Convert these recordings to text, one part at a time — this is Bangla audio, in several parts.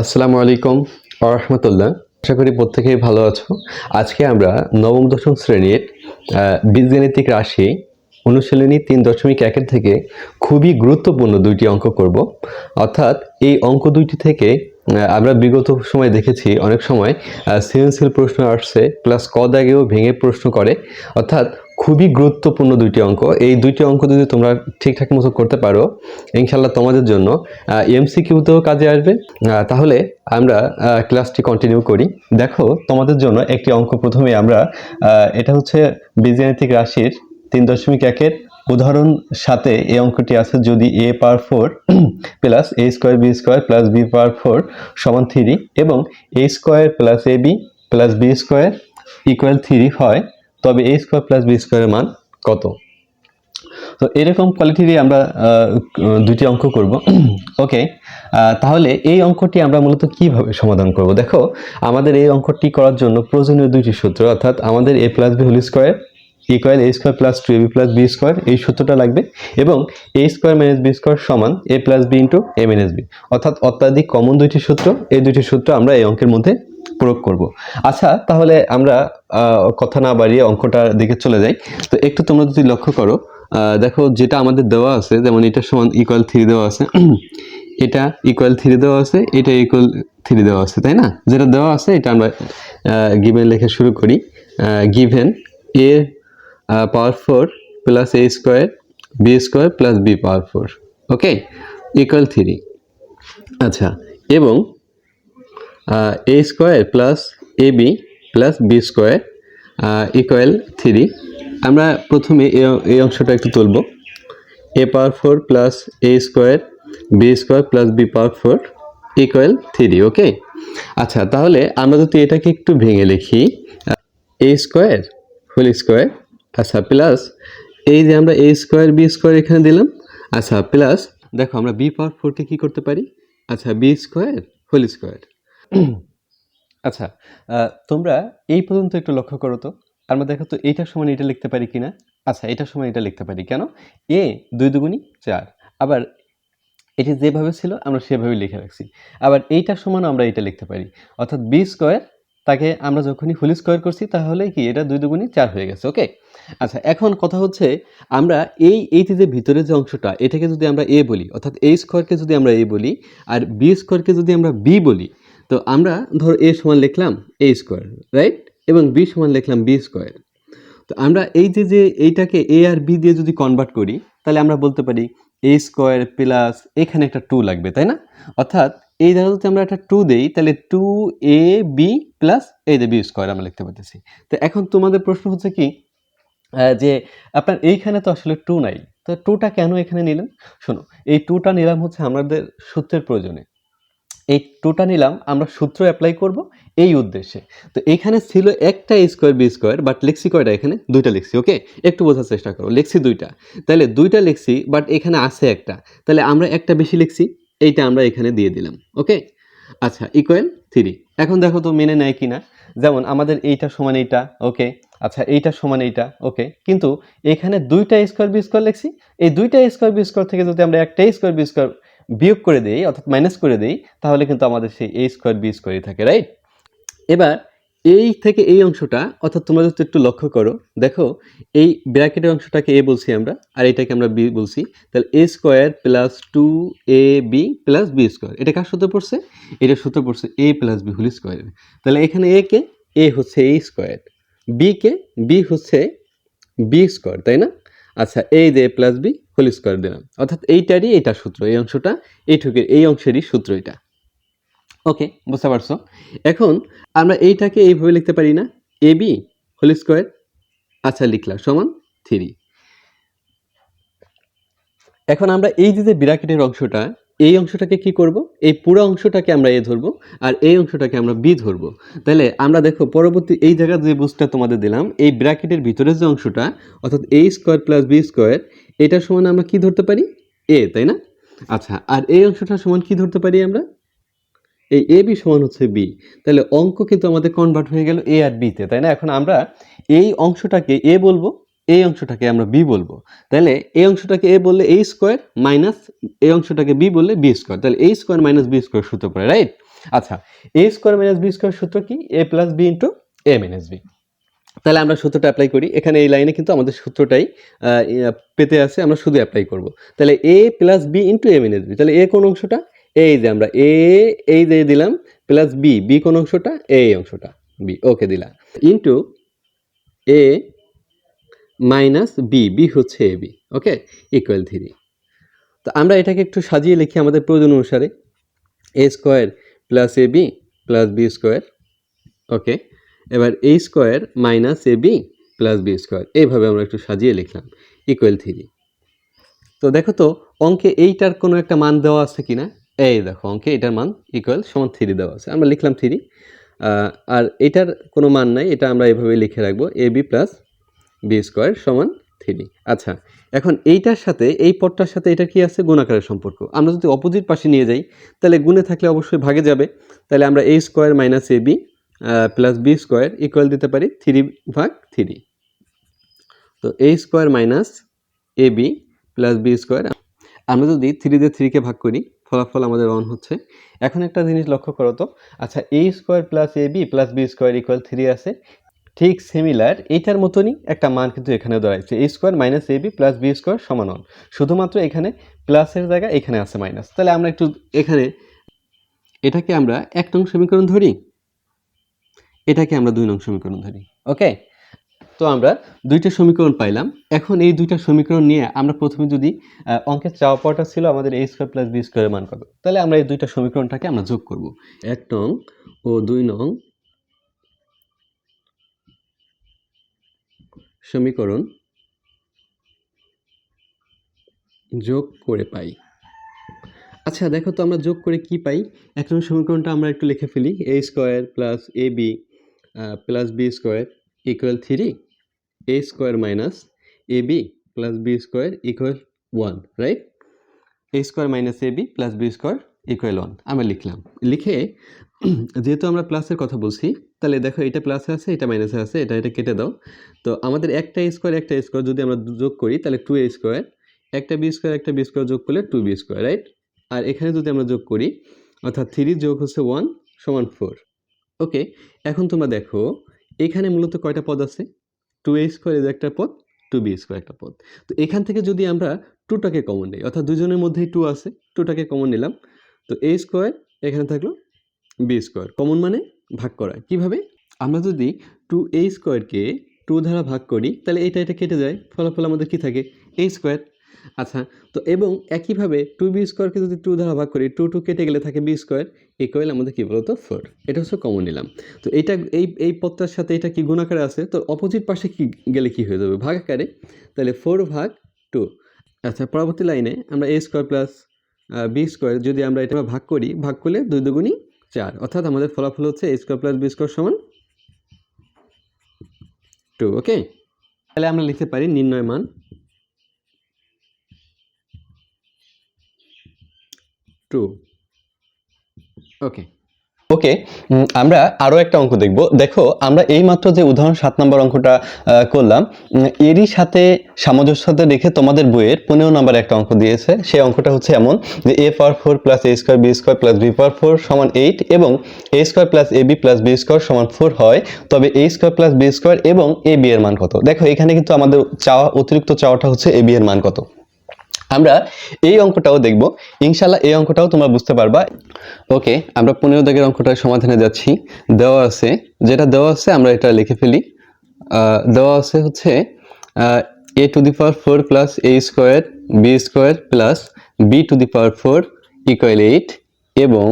আসসালামু আলাইকুম রহমতুল্লাহ। আশা করি প্রত্যেকেই ভালো আছো। আজকে আমরা নবম, দশম শ্রেণির বীজগণিতিক রাশি অনুশীলনী তিন দশমিক একের থেকে খুবই গুরুত্বপূর্ণ দুইটি অঙ্ক করব। অর্থাৎ এই অঙ্ক দুইটি থেকে আমরা বিগত সময় দেখেছি অনেক সময় সৃজনশীল প্রশ্ন আসছে প্লাস ক দাগেও ভেঙে প্রশ্ন করে। অর্থাৎ খুবই গুরুত্বপূর্ণ দুইটি অঙ্ক। এই দুইটি অঙ্ক যদি তোমরা ঠিকঠাক মতো করতে পারো ইনশাল্লাহ তোমাদের জন্য এমসিকিউতেও কাজে আসবে। তাহলে আমরা ক্লাসটি কন্টিনিউ করি। দেখো, তোমাদের জন্য একটি অঙ্ক প্রথমে আমরা এটা হচ্ছে বীজগাণিতিক রাশির তিন দশমিক একের উদাহরণ সাথে এই অঙ্কটি আছে যদি A power four plus A square B square plus B power four সমান থ্রি এবং A square plus A B plus B square equal three হয়, তবে এ স্কোয়ার প্লাস বি স্কোয়ারের মান কত? তো এরকম কোয়ালিটিরই আমরা দুটি অঙ্ক করব। ওকে তাহলে এই অঙ্কটি আমরা মূলত কীভাবে সমাধান করব? দেখো, আমাদের এই অঙ্কটি করার জন্য প্রয়োজনীয় দুইটি সূত্র, অর্থাৎ আমাদের A plus B whole square equal A square plus two A B plus B square এই সূত্রটা লাগবে। এবং A square minus B square সমান A plus B into A minus B অর্থাৎ অত্যাধিক কমন দুইটি সূত্র, এই দুইটি সূত্র আমরা এই অঙ্কের মধ্যে প্রয়োগ করব। আচ্ছা তাহলে আমরা কথা না বাড়িয়ে অঙ্কটার দিকে চলে যাই। তো একটু তোমরা যদি লক্ষ্য করো দেখো যেটা আমাদের দেওয়া আছে, যেমন এটা সমান ইকুয়াল থ্রি দেওয়া আছে, এটা ইকুয়াল থ্রি দেওয়া আছে, এটা ইকুয়াল থ্রি দেওয়া আছে, তাই না? যেটা দেওয়া আছে, এটা আমরা গিভেন লেখা শুরু করি given A power four plus A square B square plus B power four okay equal three আচ্ছা এবং A square plus A B plus B square equal three আমরা প্রথমে এই অংশটা একটু তুলব। A power four plus A square B square plus B power four equal three okay আচ্ছা তাহলে আমরা যদি এটাকে একটু ভেঙে লিখি এ স্কোয়ার হোল স্কোয়ার আচ্ছা প্লাস এই যে আমরা এ স্কোয়ার বি স্কোয়ার এখানে দিলাম আচ্ছা প্লাস দেখো আমরা বি পাওয়ার ফোরকে কী করতে পারি? আচ্ছা বি স্কোয়ার হোল স্কোয়ার আচ্ছা তোমরা এই পর্যন্ত একটু লক্ষ্য করো তো। আমরা দেখো তো, এইটার সমান এটা লিখতে পারি কি না আচ্ছা এটার সময় এটা লিখতে পারি। কেন? এ দুই দুগুণি চার। আবার এটি যেভাবে ছিল, আমরা সেভাবে লিখে রাখছি। আবার এইটার সমান আমরা এটা লিখতে পারি। অর্থাৎ বি স্কোয়ার তাকে আমরা যখনই হোল স্কোয়ার করছি, তাহলে কি এটা দুই দুগুণি চার হয়ে গেছে ওকে আচ্ছা এখন কথা হচ্ছে আমরা এই এই যে ভিতরে যে অংশটা, এটাকে যদি আমরা এ বলি, অর্থাৎ এ স্কোয়ারকে যদি আমরা এ বলি আর বি স্কোয়ারকে যদি আমরা বি বলি, তো আমরা ধরো এ সমান লিখলাম এ স্কোয়ার রাইট এবং বি সমান লিখলাম বি স্কোয়ার। তো আমরা এই যে যে এইটাকে এ আর বি দিয়ে যদি কনভার্ট করি, তাহলে আমরা বলতে পারি এ স্কোয়ার প্লাস এখানে একটা টু লাগবে, তাই না? অর্থাৎ এই জায়গায় যদি আমরা একটা টু দেই, তাহলে টু এ বি প্লাস এই যে বি স্কোয়ার আমরা লিখতে পারতেছি। তো এখন তোমাদের প্রশ্ন হচ্ছে কি যে আপনার এইখানে তো আসলে টু নাই, তো টুটা কেন এখানে নিলেন? শোনো, এই টুটা নিলাম হচ্ছে আমাদের সূত্রের প্রয়োজনে। এই টুটা নিলাম, আমরা সূত্র অ্যাপ্লাই করব এই উদ্দেশ্যে। তো এখানে ছিল একটা স্কোয়ার বি স্কোয়ার বাট লিখছি কয়টা এখানে? দুইটা লিখছি ওকে একটু বোঝার চেষ্টা করো লিখছি দুইটা। তাহলে দুইটা লিখছি বাট এখানে আছে একটা। তাহলে আমরা একটা বেশি লিখছি এইটা আমরা এখানে দিয়ে দিলাম ওকে আচ্ছা ইকুয়াল থ্রি এখন দেখো তো মেনে নেয় কিনা। যেমন আমাদের এইটা সমান এইটা ওকে আচ্ছা এইটা সমান এইটা ওকে কিন্তু এখানে দুইটা স্কোয়ার বি স্কোয়ার লিখছি। এই দুইটা স্কোয়ার বি স্কোয়ার থেকে যদি আমরা একটা স্কোয়ার বি স্কোয়ার বিয়োগ করে দেই, অর্থাৎ মাইনাস করে দেই, তাহলে কিন্তু আমাদের সেই এ স্কোয়ার বি স্কোয়ারই থাকে রাইট এবার এই থেকে এই অংশটা, অর্থাৎ তোমরা যদি একটু লক্ষ্য করো, দেখো, এই ব্র্যাকেটের অংশটাকে এ বলছি আমরা, আর এটাকে আমরা বি বলছি। তাহলে A square plus two A B plus B square. এটা কার সূত্র পড়ছে? এটা সূত্র পড়ছে A plus B whole square. তাহলে এখানে এ কে? এ হচ্ছে এ স্কোয়ার। বি কে? বি হচ্ছে বি স্কোয়ার, তাই না? আচ্ছা এই যে প্লাস বি হোল স্কোয়ার দিলাম। অর্থাৎ এইটারই এইটা সূত্র, এই অংশটা, এইটুকের, এই অংশেরই সূত্র এটা। ওকে বুঝতে পারছ। এখন আমরা এইটাকে এইভাবে লিখতে পারি না। এ বি হোল স্কোয়ার আচ্ছা লিখলাম, সমান থ্রি এখন আমরা এই যে ব্র্যাকেটের অংশটা, এই অংশটাকে কি করব? এই পুরো অংশটাকে আমরা এ ধরবো আর এই অংশটাকে আমরা বি ধরবো। তাহলে আমরা দেখো, পরবর্তী এই জায়গার যে বুঝটা তোমাদের দিলাম, এই ব্র্যাকেটের ভিতরে যে অংশটা, অর্থাৎ A square plus B square এটার সমান আমরা কি ধরতে পারি? এ তাই না? আচ্ছা আর এই অংশটার সমান কি ধরতে পারি আমরা? এই এ বি সমান হচ্ছে বি। তাহলে অঙ্ক কিন্তু আমাদের কনভার্ট হয়ে গেল এ আর বিতে, তাই না? এখন আমরা এই অংশটাকে এ বলব, এই অংশটাকে আমরা বি বলব। তাহলে এই অংশটাকে এ বললে এ স্কোয়ার মাইনাস এই অংশটাকে বি বললে বি স্কোয়ার। তাহলে A square minus B square সূত্র পড়ে, রাইট? আচ্ছা A square minus B square সূত্র কি? A plus B into A minus B. তাহলে আমরা সূত্রটা অ্যাপ্লাই করি। এখানে এই লাইনে কিন্তু আমাদের সূত্রটাই পেতে আছে, আমরা শুধু অ্যাপ্লাই করব। তাহলে A plus B into A minus B. তাহলে এ কোন অংশটা? এই যে আমরা এ, এই যে দিলাম প্লাস বি বি কোন অংশটা? এই অংশটা বি ওকে দিলাম into A minus B B হচ্ছে A B okay equal three তো আমরা এটাকে একটু সাজিয়ে লিখি আমাদের প্রয়োজন অনুসারে। A square plus A B plus B square okay এবার A square minus A B plus B square এইভাবে আমরা একটু সাজিয়ে লিখলাম ইকুয়াল থ্রি তো দেখো তো, অঙ্কে এইটার কোনো একটা মান দেওয়া আছে কি না এই দেখো অঙ্কে এটার মান ইকুয়াল সমান থ্রি দেওয়া আছে। আমরা লিখলাম থ্রি আর এটার কোনো মান নাই, এটা আমরা এভাবে লিখে রাখব A B plus B square সমান থ্রি আচ্ছা এখন এইটার সাথে, এই পদটার সাথে এটা কি আছে? গুণাকারের সম্পর্ক। আমরা যদি অপোজিট পাশে নিয়ে যাই, তাহলে গুণে থাকলে অবশ্যই ভাগে যাবে। তাহলে আমরা A square minus A B plus B square equal দিতে পারি থ্রি ভাগ থ্রি তো A square minus A B plus B square আমরা যদি থ্রি দিয়ে থ্রিকে ভাগ করি, ফলাফল আমাদের অন হচ্ছে। এখন একটা জিনিস লক্ষ্য করো তো। আচ্ছা A square plus A B plus B square equal three আছে। ঠিক সিমিলার এইটার মতনই একটা মান কিন্তু এখানে দাঁড়াইছে। A square minus A B plus B square সমান অন শুধুমাত্র এখানে প্লাসের জায়গায় এখানে আছে মাইনাস তাহলে আমরা একটু এখানে, এটাকে আমরা এক নং সমীকরণ ধরি। এটাকে আমরা দুই নং সমীকরণ ধরি। ওকে তো আমরা দুইটা সমীকরণ পাইলাম। এখন এই দুইটা সমীকরণ নিয়ে আমরা প্রথমে যদি অঙ্কের চাওয়া পাওয়াটা ছিল আমাদের এ স্কোয়ার প্লাস বি স্কোয়ারের মান কত? তাহলে আমরা এই দুইটা সমীকরণটাকে আমরা যোগ করব। এক নং ও দুই নং সমীকরণ যোগ করে পাই। আচ্ছা দেখো তো আমরা যোগ করে কি পাই? এক নং সমীকরণটা আমরা একটু লিখে ফেলি। A square plus A B plus B square equal three minus A B plus B square equal one right A square minus A B plus B square equal one আমরা লিখলাম। লিখে যেহেতু আমরা প্লাসের কথা বলছি, তাহলে দেখো এটা প্লাসে আছে, এটা মাইনাসে আছে, এটা এটা কেটে দাও। তো আমাদের একটা স্কোয়ার একটা স্কোয়ার যদি আমরা যোগ করি, তাহলে টু এ স্কোয়ার একটা বি স্কোয়ার একটা বি স্কোয়ার যোগ করলে টু বি স্কোয়ার রাইট আর এখানে যদি আমরা যোগ করি, অর্থাৎ থ্রি যোগ হচ্ছে ওয়ান সমান ফোর ওকে এখন তোমরা দেখো, এখানে মূলত কয়টা পদ আছে? টু এ স্কোয়ার এর একটা পদ টু বি স্কোয়ার একটা পদ। তো এখান থেকে যদি আমরা টুটাকে কমন নিই, অর্থাৎ দুজনের মধ্যেই টু আছে টুটাকে কমন নিলাম। তো এ স্কোয়ার এখানে থাকল বি স্কোয়ার কমন মানে ভাগ করা। কীভাবে? আমরা যদি টু এ স্কোয়ারকে টু দ্বারা ভাগ করি, তাহলে এটা এটা কেটে যায়। ফলাফল আমাদের কি থাকে? এ স্কোয়ার আচ্ছা তো এবং একইভাবে টু বি স্কোয়ারকে যদি টু দ্বারা ভাগ করি টু টু কেটে গেলে থাকে বি স্কোয়ার ইকুয়াল আমাদের কী বলতো? ফোর এটা হচ্ছে কমন নিলাম। তো এইটা এই এই পদটার সাথে এটা কি গুণাকারে আছে? তো অপোজিট পাশে কি গেলে কি হয়ে যাবে? ভাগ আকারে। তাহলে ফোর ভাগ টু আচ্ছা পরবর্তী লাইনে আমরা A square plus B square যদি আমরা এটা ভাগ করি, ভাগ করলে দুই দুগুণি চার। অর্থাৎ আমাদের ফলাফল হচ্ছে A square plus B square সমান টু ওকে তাহলে আমরা লিখতে পারি নির্ণয় মান টু ওকে ওকে আমরা আরও একটা অঙ্ক দেখব। দেখো, আমরা এইমাত্র যে উদাহরণ সাত নম্বর অঙ্কটা করলাম এরই সাথে সামঞ্জস্যতা রেখে তোমাদের বইয়ের পনেরো নম্বর একটা অঙ্ক দিয়েছে। সেই অঙ্কটা হচ্ছে এমন যে A power four plus A square B square plus B power four সমান এইট এবং A square plus A B plus B square সমান ফোর হয়। তবে A square plus B square এবং এ বি এর মান কত? দেখো, এখানে কিন্তু আমাদের চাওয়া, অতিরিক্ত চাওয়াটা হচ্ছে এ বি এর মান কত? আমরা এই অঙ্কটাও দেখব। ইনশাল্লাহ এই অঙ্কটাও তোমরা বুঝতে পারবা। ওকে, আমরা পনেরো দাগের অঙ্কটার সমাধানে যাচ্ছি। দেওয়া আছে, যেটা দেওয়া আছে আমরা এটা লিখে ফেলি। দেওয়া আছে হচ্ছে A to the power four plus A square B square plus B to the power four equal eight এবং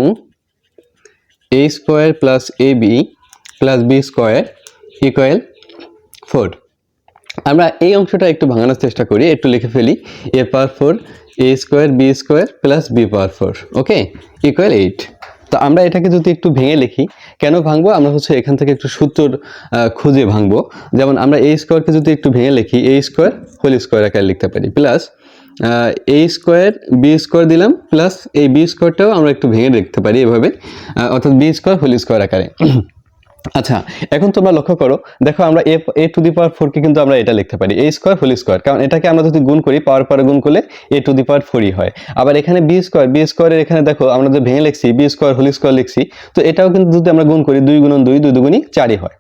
A square plus A B plus B square equal four আমরা এই অংশটা একটু ভাঙানোর চেষ্টা করি, একটু লিখে ফেলি। A power four A square B square plus B power four okay equal eight তো আমরা এটাকে যদি একটু ভেঙে লিখি, কেন ভাঙবো? আমরা হচ্ছে এখান থেকে একটু সূত্র খুঁজে ভাঙবো। যেমন আমরা এই স্কোয়ারকে যদি একটু ভেঙে লিখি এ স্কোয়ার হোল স্কোয়ার আকারে লিখতে পারি plus A square B square দিলাম প্লাস এই বি স্কোয়ারটাও আমরা একটু ভেঙে লিখতে পারি এভাবে অর্থাৎ বি স্কোয়ার হোল স্কোয়ার আকারে। আচ্ছা এখন তোমরা লক্ষ্য করো, দেখো আমরা এ এ টু দি পাওয়ার ফোরকে কিন্তু আমরা এটা লিখতে পারি, এ স্কোয়ার হোল স্কোয়ার, কারণ এটাকে আমরা যদি গুণ করি, পাওয়ার পরে গুণ করলে এ টু দি পাওয়ার ফোরই হয়। আবার এখানে বি স্কোয়ার, বি স্কোয়ারের এখানে দেখো, আমরা যে ভেঙে লিখছি, বি স্কোয়ার হোল স্কোয়ার লিখছি, তো এটাও কিন্তু যদি আমরা গুণ করি, দুই গুণন দুই দুই দুগুণই চারই হয়।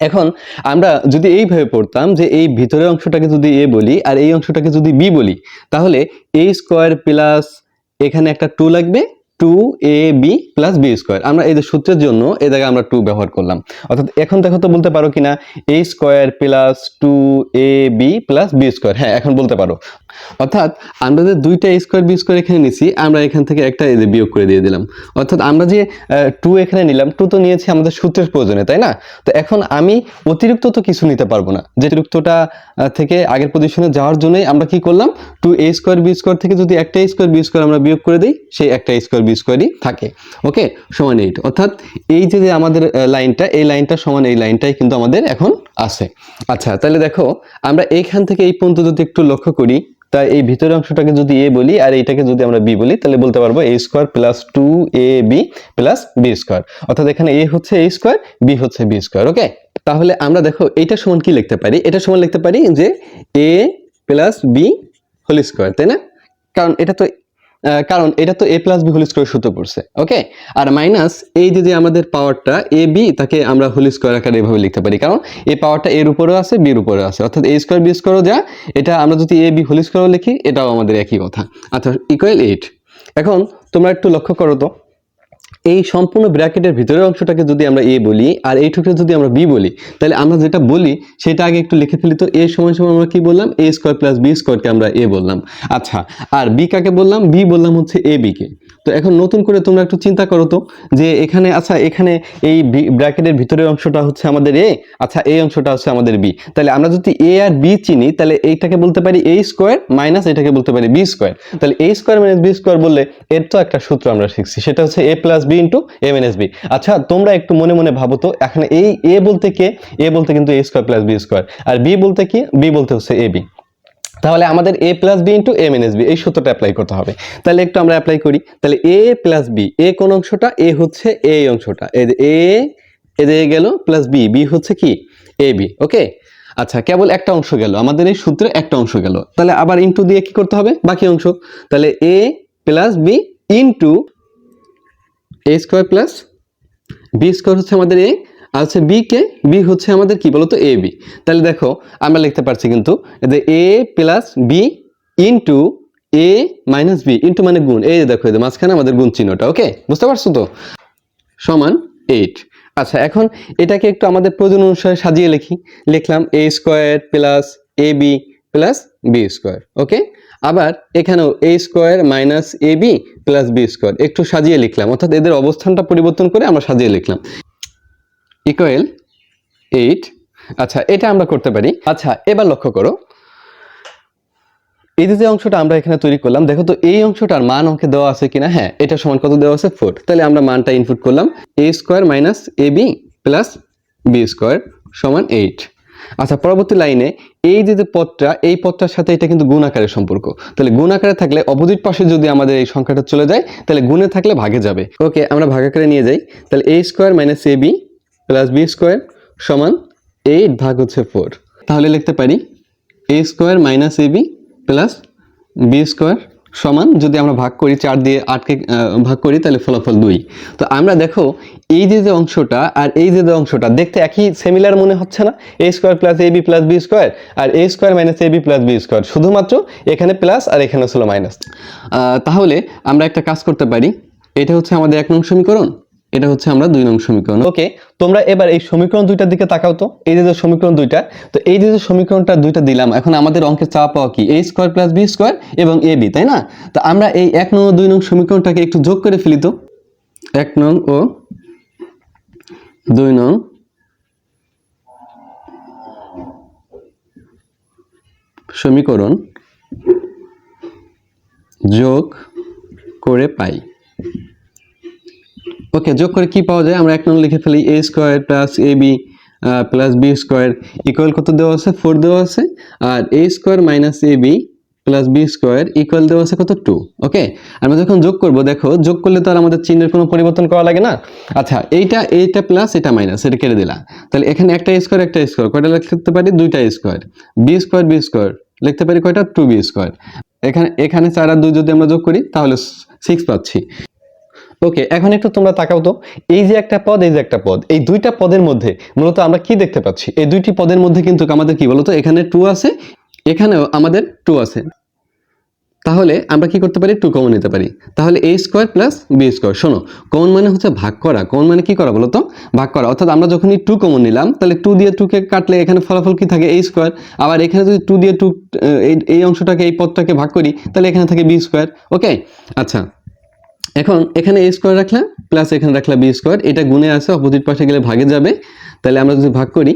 এখন আমরা যদি এইভাবে পড়তাম যে এই ভিতরের অংশটাকে যদি এ বলি আর এই অংশটাকে যদি বি বলি, তাহলে এ স্কোয়ার প্লাস এখানে একটা টু লাগবে two A B plus B square আমরা এই যে সূত্রের জন্য এই জায়গায় আমরা টু ব্যবহার করলাম। অর্থাৎ এখন দেখো তো বলতে পারো কিনা A square plus two A B plus B square হ্যাঁ এখন বলতে পারো। অর্থাৎ আমরা যে দুইটা স্কোয়ার বি স্কোয়ার এখানে নিছি, আমরা এখান থেকে একটা বিয়োগ করে দিয়ে দিলাম। অর্থাৎ আমরা যে টু এখানে নিলাম টু তো নিয়েছি আমাদের সূত্রের প্রয়োজনে, তাই না? তো এখন আমি অতিরিক্ত তো কিছু নিতে পারব না। যে অতিরিক্তটা থেকে আগের পজিশনে যাওয়ার জন্যই আমরা কি করলাম? Two A square B square থেকে যদি একটা স্কোয়ার বি স্কোয়ার আমরা বিয়োগ করে দিই, সেই একটা স্কোয়ার বি স্কোয়ারই থাকে। ওকে? সমান এইট অর্থাৎ এই যে আমাদের লাইনটা, এই লাইনটা সমান এই লাইনটাই কিন্তু আমাদের এখন আছে। আচ্ছা তাহলে দেখো, আমরা এইখান থেকে এই পর্যন্ত যদি একটু লক্ষ্য করি, তাই এই ভিতরের অংশটাকে যদি এ বলি আর এইটাকে যদি আমরা বি বলি, তাহলে বলতে পারব A square plus two A B plus B square অর্থাৎ এখানে এ হচ্ছে এ স্কোয়ার বি হচ্ছে বি স্কোয়ার ওকে তাহলে আমরা দেখো এটা সমান কি লিখতে পারি? এটা সমান লিখতে পারি যে A plus B whole square তাই না? কারণ এটা তো কারণ এটা তো A plus B whole square সূত্র পড়ছে ওকে আর মাইনাস এই যদি আমাদের পাওয়ারটা এ বি তাকে আমরা হোল স্কোয়ার আকারে এভাবে লিখতে পারি। কারণ এ পাওয়ারটা এর উপরেও আছে বির উপরেও আছে। অর্থাৎ এ স্কোয়ার বি স্কোয়ারও যা, এটা আমরা যদি এ বি হোল স্কোয়ারও লিখি, এটাও আমাদের একই কথা। আচ্ছা ইকুয়াল এইট এখন তোমরা একটু লক্ষ্য করো তো। এই সম্পূর্ণ ব্র্যাকেটের ভিতরের অংশটাকে যদি আমরা এ বলি আর এইটুকু যদি আমরা বি বলি, তাহলে আমরা যেটা বলি সেটা আগে একটু লিখে ফেলি। তো এ সময় সময় আমরা কি বললাম? এ স্কোয়ার প্লাস বি স্কোয়ারকে আমরা এ বললাম। আচ্ছা আর বি কাকে বললাম? বি বললাম হচ্ছে এ বি কে। তো এখন নতুন করে তোমরা একটু চিন্তা করো তো যে এখানে আচ্ছা এখানে এই ব্র্যাকেটের ভিতরের অংশটা হচ্ছে আমাদের এ আচ্ছা এই অংশটা হচ্ছে আমাদের বি তাহলে আমরা যদি এ আর বি চিনি, তাহলে এইটাকে বলতে পারি এ স্কোয়ার মাইনাস এটাকে বলতে পারি বি স্কোয়ার তাহলে A square minus B square বললে এর তো একটা সূত্র আমরা শিখছি, সেটা হচ্ছে A plus B into A minus B আচ্ছা তোমরা একটু মনে মনে ভাবো তো, এখানে এই এ বলতে কে? এ বলতে কিন্তু A square plus B square R B বলতে কি? বি বলতে হচ্ছে এ বি তাহলে আমাদের A plus B into A minus B এই সূত্রটা অ্যাপ্লাই করতে হবে। তাহলে একটু আমরা অ্যাপ্লাই করি। তাহলে এ প্লাস বি এ কোন অংশটা? এ হচ্ছে এ অংশটা। এই যে এ এদিকে গেল প্লাস বি বি হচ্ছে কি? এ বি ওকে আচ্ছা কেবল একটা অংশ গেল। আমাদের এই সূত্রে একটা অংশ গেল। তাহলে আবার ইন্টু দিয়ে কি করতে হবে? বাকি অংশ। তাহলে A plus B into A square plus B square হচ্ছে আমাদের এ আর হচ্ছে বি কে? বি হচ্ছে আমাদের কি বলতো? এ বি তাহলে দেখো, আমরা লিখতে পারছি কিন্তু A plus B into A minus B into মানে গুণ। এই দেখো মাঝখানে আমাদের গুণ চিহ্নটা ওকে বুঝতে পারছ তো? সমান এইট আচ্ছা এখন এটাকে একটু আমাদের প্রয়োজন অনুসারে সাজিয়ে লিখি। লিখলাম A square plus A B plus B square okay আবার এখানেও A square minus A B plus B square একটু সাজিয়ে লিখলাম, অর্থাৎ এদের অবস্থানটা পরিবর্তন করে আমরা সাজিয়ে লিখলাম। ইকুয়াল এইট আচ্ছা এটা আমরা করতে পারি। আচ্ছা এবার লক্ষ্য করো। এই যে অংশটা আমরা এখানে তৈরি করলাম, দেখো তো এই অংশটার মান অঙ্কে দেওয়া আছে কিনা? হ্যাঁ এটা সমান কত দেওয়া আছে? ফোর তাহলে আমরা মানটা ইনপুট করলাম A square minus A B plus B square সমান এইট আচ্ছা পরবর্তী লাইনে এই যে পদটা, এই পদটার সাথে এটা কিন্তু গুণ আকারের সম্পর্ক। তাহলে গুণ আকারে থাকলে অপোজিট পাশে যদি আমাদের এই সংখ্যাটা চলে যায়, তাহলে গুণে থাকলে ভাগে যাবে। ওকে, আমরা ভাগ আকারে নিয়ে যাই। তাহলে A square minus A B plus B square সমান এইট ভাগ হচ্ছে ফোর। তাহলে লিখতে পারি A square minus A B plus B square সমান যদি আমরা ভাগ করি চার দিয়ে আটকে ভাগ করি তাহলে ফলাফল দুই। তো আমরা দেখো এই যে যে অংশটা আর এই যে যে অংশটা দেখতে একই সিমিলার মনে হচ্ছে না? A square plus A B plus B square R A square minus A B plus B square. শুধুমাত্র এখানে প্লাস আর এখানে ছিল মাইনাস। তাহলে আমরা একটা কাজ করতে পারি। এটা হচ্ছে আমাদের এক নং সমীকরণ। এটা হচ্ছে আমরা দুই নং সমীকরণ। ওকে, তোমরা এবার এই সমীকরণ দুইটার দিকে তাকাও তো। এই যে সমীকরণ দুইটা, তো এই যে সমীকরণটা দুইটা দিলাম, এখন আমাদের অঙ্কের চাওয়া পাওয়া কি? A square plus B square এবং এ বি তাই না? তো আমরা এই এক নং দুই নং সমীকরণটাকে একটু যোগ করে ফেলি তো। এক নং ও দুই নং সমীকরণ যোগ করে পাই। ওকে, যোগ করে কি পাওয়া যায়? আমরা এক নং লিখে ফেলি A square plus A B plus B square equal কত দেওয়া আছে? ফোর দেওয়া আছে। আর A square minus A B plus B square equal দেওয়া আছে কত? টু ওকে আমরা যখন যোগ করব, দেখো, যোগ করলে তো আর আমাদের চিহ্নের কোনো পরিবর্তন করা লাগে না। আচ্ছা এইটা এইটা প্লাস এটা মাইনাস এটা কেটে দিলা তাহলে এখানে একটা স্কোয়ার একটা স্কোয়ার কয়টা লিখতে পারি? দুইটা square B square B square লিখতে পারি কয়টা? টু বি স্কোয়ার এখানে এখানে চার আর দুই যদি আমরা যোগ করি, তাহলে সিক্স পাচ্ছি। ওকে এখন একটু তোমরা তাকাও তো। এই যে একটা পদ, এই যে একটা পদ, এই দুইটা পদের মধ্যে মূলত আমরা কি দেখতে পাচ্ছি? এই দুইটি পদের মধ্যে কিন্তু আমাদের কি বলতো? এখানে টু আছে, এখানেও আমাদের টু আছে। তাহলে আমরা কি করতে পারি? টু কমন নিতে পারি। তাহলে A square plus B square শোনো কমন মানে হচ্ছে ভাগ করা। কমন মানে কি করা বলো তো ভাগ করা। অর্থাৎ আমরা যখনই টু কমন নিলাম, তাহলে টু দিয়ে টুকে কাটলে এখানে ফলাফল কি থাকে? এ স্কোয়ার আবার এখানে যদি টু দিয়ে টু এই অংশটাকে, এই পদটাকে ভাগ করি, তাহলে এখানে থাকে বি স্কোয়ার ওকে আচ্ছা। এখন এখানে এ স্কোয়ার রাখলাম প্লাস এখানে রাখলাম বি স্কোয়ার এটা গুণে আছে অপোজিট পাশে গেলে ভাগে যাবে। তাহলে আমরা যদি ভাগ করি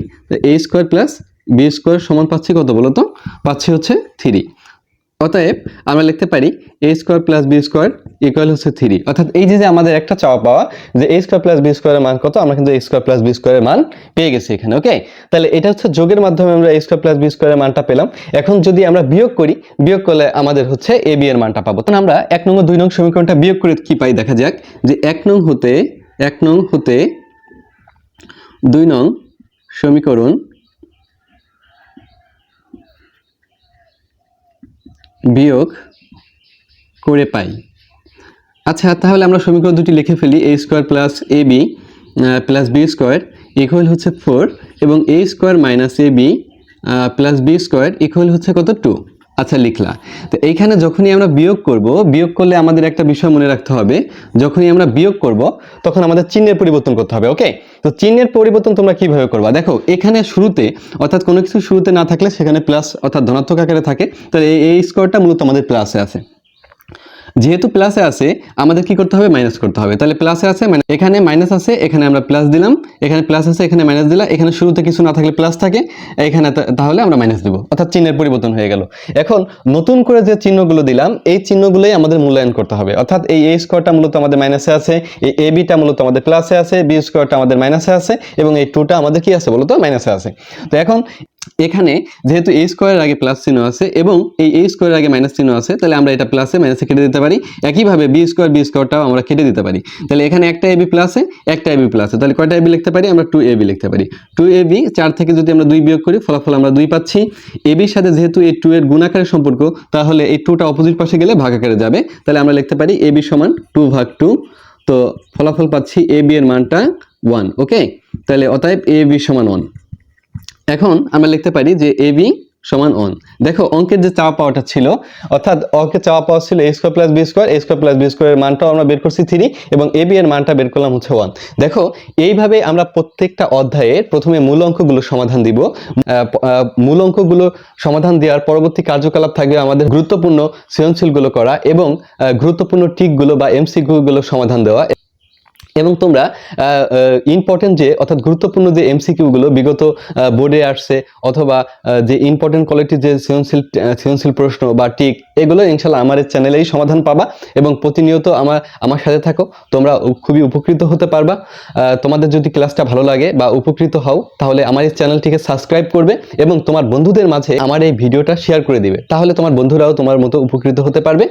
A square plus B square সমান পাচ্ছি কত বলো তো পাচ্ছি হচ্ছে থ্রি অতএব আমরা লিখতে পারি A square plus B square equal হচ্ছে থ্রি অর্থাৎ এই যে আমাদের একটা চাওয়া পাওয়া, যে এ স্কোয়ার প্লাস বি স্কোয়ারের মান কত, আমরা কিন্তু এ স্কোয়ার প্লাস বি স্কোয়ারের মান পেয়ে গেছি এখানে ওকে তাহলে এটা হচ্ছে যোগের মাধ্যমে আমরা এ স্কোয়ার প্লাস বি স্কোয়ারের মানটা পেলাম। এখন যদি আমরা বিয়োগ করি, বিয়োগ করলে আমাদের হচ্ছে এ বি এর মানটা পাবো। তখন আমরা এক নং দুই নং সমীকরণটা বিয়োগ করে কি পাই, দেখা যাক। যে এক নং হতে, এক নং হতে দুই নং সমীকরণ বিয়োগ করে পাই। আচ্ছা তাহলে আমরা সমীকরণ দুটি লিখে ফেলি A square plus A B plus B square equal হচ্ছে ফোর এবং A square minus A B plus B square equal হচ্ছে কত? টু আচ্ছা লিখলা। তো এইখানে যখনই আমরা বিয়োগ করব, বিয়োগ করলে আমাদের একটা বিষয় মনে রাখতে হবে, যখনই আমরা বিয়োগ করব, তখন আমাদের চিহ্নের পরিবর্তন করতে হবে, ওকে? তো চিহ্নের পরিবর্তন তোমরা কীভাবে করবা? দেখো, এখানে শুরুতে, অর্থাৎ কোনো কিছু শুরুতে না থাকলে সেখানে প্লাস অর্থাৎ ধনাত্মক আকারে থাকে, তাহলে এই- স্কোয়ারটা মূলত আমাদের প্লাসে আছে। যেহেতু প্লাসে আছে, আমাদের কি করতে হবে? মাইনাস করতে হবে। তাহলে প্লাসে আছে মানে এখানে মাইনাস আছে, এখানে আমরা প্লাস দিলাম। এখানে প্লাস আছে, এখানে মাইনাস দিলাম। এখানে শুরুতে কিছু না থাকলে প্লাস থাকে। এখানে তাহলে আমরা মাইনাস দিব। অর্থাৎ চিহ্নের পরিবর্তন হয়ে গেল। এখন নতুন করে যে চিহ্নগুলো দিলাম, এই চিহ্নগুলোই আমাদের মূল্যায়ন করতে হবে। অর্থাৎ এই এ স্কোয়ারটা মূলত আমাদের মাইনাসে আছে, এই এ বিটা মূলত আমাদের প্লাসে আছে বি স্কোয়ারটা আমাদের মাইনাসে আছে, এবং এই টুটা আমাদের কি আছে বলতো? মাইনাসে আছে। তো এখন এখানে যেহেতু এ স্কোয়ারের আগে প্লাস চিহ্ন আছে, এবং এই এ স্কোয়ারের আগে মাইনাস চিহ্ন আছে, তাহলে আমরা এটা প্লাসে মাইনাসে কেটে দিতে পারি, একইভাবে বি স্কোয়ার বি স্কোয়ারটাও আমরা কেটে দিতে পারি। তাহলে এখানে একটা এবি প্লাসে একটা এবি প্লাসে তাহলে কয়টা এবি লিখতে পারি? আমরা টু এবি লিখতে পারি। টু এবি চার থেকে যদি আমরা দুই বিয়োগ করি, ফলাফল আমরা দুই পাচ্ছি। এবির সাথে যেহেতু এই টু এর গুণাকারের সম্পর্ক, তাহলে এই টুটা অপোজিট পাশে গেলে ভাগাকারে যাবে। তাহলে আমরা লিখতে পারি এবি সমান টু ভাগ টু তো ফলাফল পাচ্ছি এ বি এর মানটা ওয়ান ওকে তাহলে অতএব এ বি সমান ওয়ান এখন আমরা লিখতে পারি যে এ বি সমান ওয়ান দেখো, অঙ্কের যে চাওয়া পাওয়াটা ছিল, অর্থাৎ অঙ্কের চাওয়া পাওয়া ছিল A square plus B square A square plus B স্কোয়ারের মানটাও আমরা বের করছি থ্রি এবং এ বি এর মানটা বের করলাম হচ্ছে ওয়ান দেখো, এইভাবে আমরা প্রত্যেকটা অধ্যায়ের প্রথমে মূল অঙ্কগুলো সমাধান দিব। মূল অঙ্কগুলো সমাধান দেওয়ার পরবর্তী কার্যকলাপ থাকবে আমাদের গুরুত্বপূর্ণ সৃজনশীলগুলো করা এবং গুরুত্বপূর্ণ টিকগুলো বা এমসিকিউগুলো সমাধান দেওয়া। এবং তোমরা ইম্পর্টেন্ট যে, অর্থাৎ গুরুত্বপূর্ণ যে এমসিকিউগুলো বিগত বোর্ডে আসছে, অথবা যে ইম্পর্টেন্ট কোয়ালিটির যে সৃজনশীল সৃজনশীল প্রশ্ন বা টিক এগুলো ইনশাল্লাহ আমার চ্যানেলেই সমাধান পাবা এবং প্রতিনিয়ত আমার আমার সাথে থাকো। তোমরা খুবই উপকৃত হতে পারবা। তোমাদের যদি ক্লাসটা ভালো লাগে বা উপকৃত হও, তাহলে আমার এই চ্যানেলটিকে সাবস্ক্রাইব করবে এবং তোমার বন্ধুদের মাঝে আমার এই ভিডিওটা শেয়ার করে দিবে। তাহলে তোমার বন্ধুরাও তোমার মতো উপকৃত হতে পারবে।